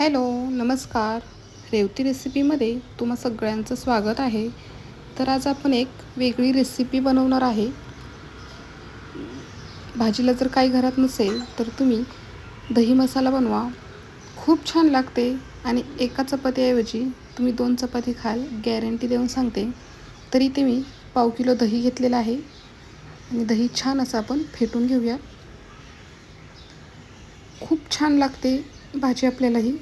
Hello नमस्कार. रेवती रेसिपीमध्ये तुम्हा सगळ्यांचं स्वागत आहे. तर आज आपण एक वेगळी रेसिपी बनवणार आहे. भाजीला जर काही घरात नसेल तर तुम्ही दही मसाला बनवा. खूप छान लागते आणि एका चपातीऐवजी तुम्ही दोन चपाती खाल गॅरंटी देऊन सांगते. तरी ते मी पाव किलो दही घेतलेलं आहे. आणि दही छान असं आपण फेटून घेऊया. खूप छान लागते भाजी आपल्यालाही.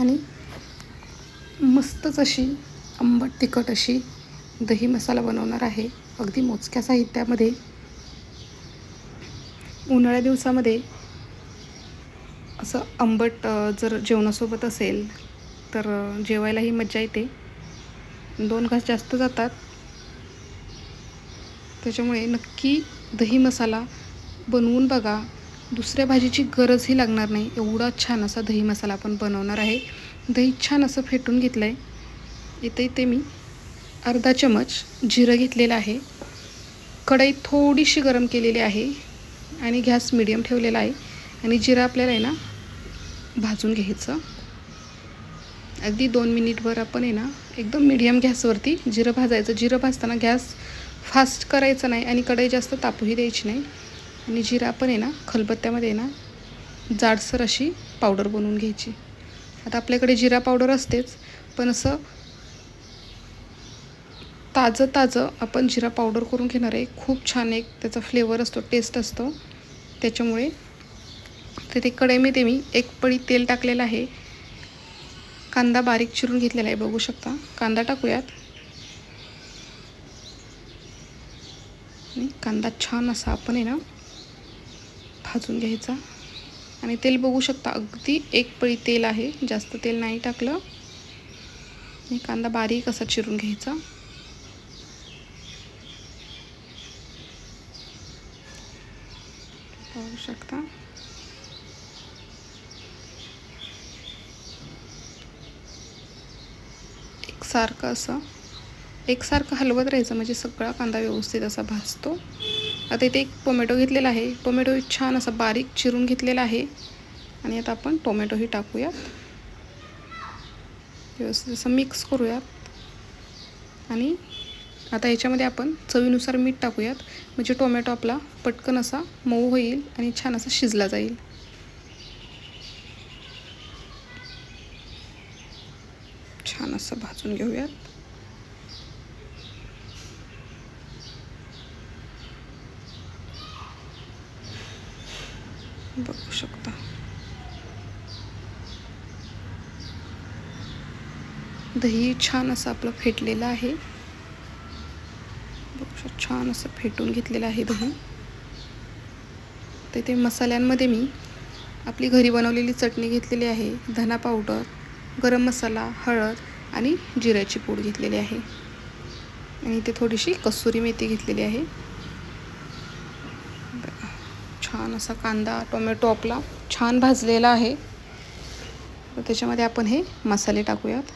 आणि मस्तच अशी आंबट तिखट अशी दही मसाला बनवणार आहे. अगदी मोजक्या साहित्यामध्ये. उन्हाळ्या दिवसामध्ये असं आंबट जर जेवणासोबत असेल तर जेवायलाही मज्जा येते. दोन घास जास्त जातात. त्याच्यामुळे नक्की दही मसाला बनवून बघा. दुसऱ्या भाजीची गरजही लागणार नाही. एवढा छान असा दही मसाला आपण बनवणार आहे. दही छान असं फेटून घेतलं आहे इथे इथे मी अर्धा चमच जिरं घेतलेलं आहे. कढई थोडीशी गरम केलेली आहे आणि गॅस मिडियम ठेवलेला आहे. आणि जिरं आपल्याला आहे ना भाजून घ्यायचं. अगदी दोन मिनिटभर आपण आहे ना एकदम मिडियम गॅसवरती जिरं भाजायचं. जिरं भाजताना गॅस फास्ट करायचा नाही आणि कढई जास्त तापूही द्यायची नाही. आणि जिरा पण आहे ना खलबत्त्यामध्ये ना जाडसर अशी पावडर बनवून घ्यायची. आता आपल्याकडे जिरा पावडर असतेच पण असं ताजं ताजं आपण जिरा पावडर करून घेणार आहे. खूप छान एक त्याचा फ्लेवर असतो टेस्ट असतो. त्याच्यामुळे तर ते कढईमध्ये मी एक पळी तेल टाकलेलं आहे. कांदा बारीक चिरून घेतलेला आहे बघू शकता. कांदा टाकूयात. कांदा छान असा आपण आहे ना भाजून घ्यायचा. आणि तेल बघू शकता अगदी एक पळी तेल आहे. जास्त तेल नाही टाकलं. आणि कांदा बारीक असा चिरून घ्यायचा. पाहू शकता. एकसारखं असं. एकसारखं हलवत राहायचं म्हणजे सगळा कांदा व्यवस्थित असा भाजतो. आता इथे एक टोमॅटो घेतलेला आहे. टोमॅटो छान असा बारीक चिरून घेतलेला आहे. आणि आता आपण टोमॅटोही टाकूयात. व्यवस्थित असं मिक्स करूयात. आणि आता याच्यामध्ये आपण चवीनुसार मीठ टाकूयात. म्हणजे टोमॅटो आपला पटकन असा मऊ होईल आणि छान असा शिजला जाईल. छान असं भाजून घेऊयात. बघू शकता. दही छान असं आपलं फेटलेलं आहे. बघू शकता छान असं फेटून घेतलेलं आहे दही. तर ते मसाल्यांमध्ये मी आपली घरी बनवलेली चटणी घेतलेली आहे धना पावडर गरम मसाला हळद आणि जिऱ्याची पूड घेतलेली आहे. आणि इथे थोडीशी कसुरी मेथी घेतलेली आहे. छान असा कांदा टोमॅटो आपला छान भाजलेला आहे. तर त्याच्यामध्ये आपण हे मसाले टाकूयात.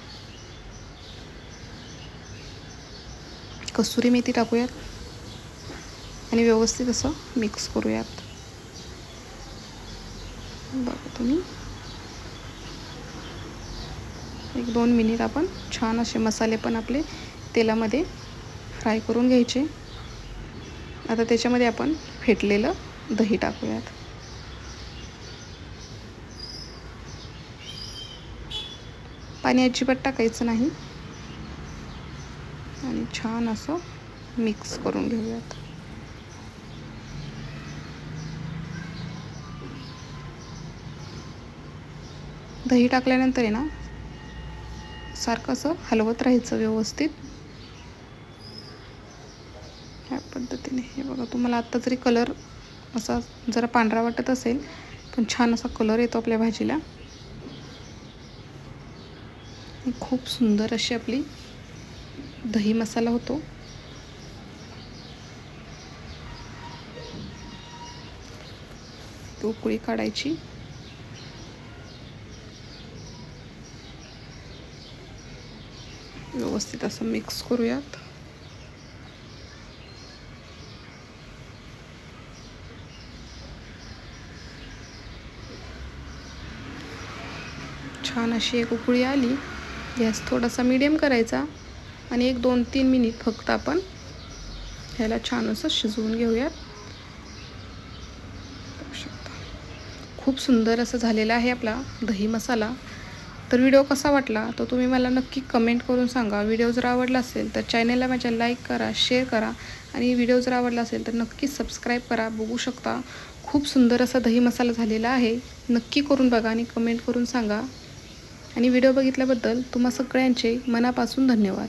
कसुरी मेथी टाकूयात. आणि व्यवस्थित असं मिक्स करूयात. बघा तुम्ही. एक दोन मिनिट आपण छान असे मसाले पण आपले तेलामध्ये फ्राय करून घ्यायचे. आता त्याच्यामध्ये आपण फेटलेलं दही टाकूयात. पाणी अजिबात टाकायचं नाही. आणि छान असं मिक्स करून घेऊयात. दही टाकल्यानंतर आहे ना सारखं असं हलवत राहायचं व्यवस्थित. ह्या पद्धतीने. हे बघा तुम्हाला आत्ता जरी कलर असा जरा पांढरा वाटत असेल पण छान असा कलर येतो आपल्या भाजीला. खूप सुंदर अशी आपली दही मसाला होतो. उकळी काढायची. व्यवस्थित असं मिक्स करूयात. छान अशी एक उकळी आली. गॅस थोडासा मीडियम करायचा आणि एक दोन तीन मिनिट फक्त आपण ह्याला छान असं शिजवून घेऊयात. खूप सुंदर असं झालेला आहे आपला दही मसाला. तर व्हिडिओ कसा वाटला? तो तुम्ही मला नक्की कमेंट करून सांगा. व्हिडिओ जर आवडला असेल तर चॅनेलला माझ्या लाईक करा शेअर करा आणि व्हिडिओ जर आवडला असेल तर नक्की सबस्क्राईब करा. बघू शकता. खूप सुंदर असा दही मसाला झालेला आहे. नक्की करून बघा आणि कमेंट करून सांगा. आणि व्हिडिओ बघितल्याबद्दल तुम्हा सगळ्यांचे मनापासून धन्यवाद.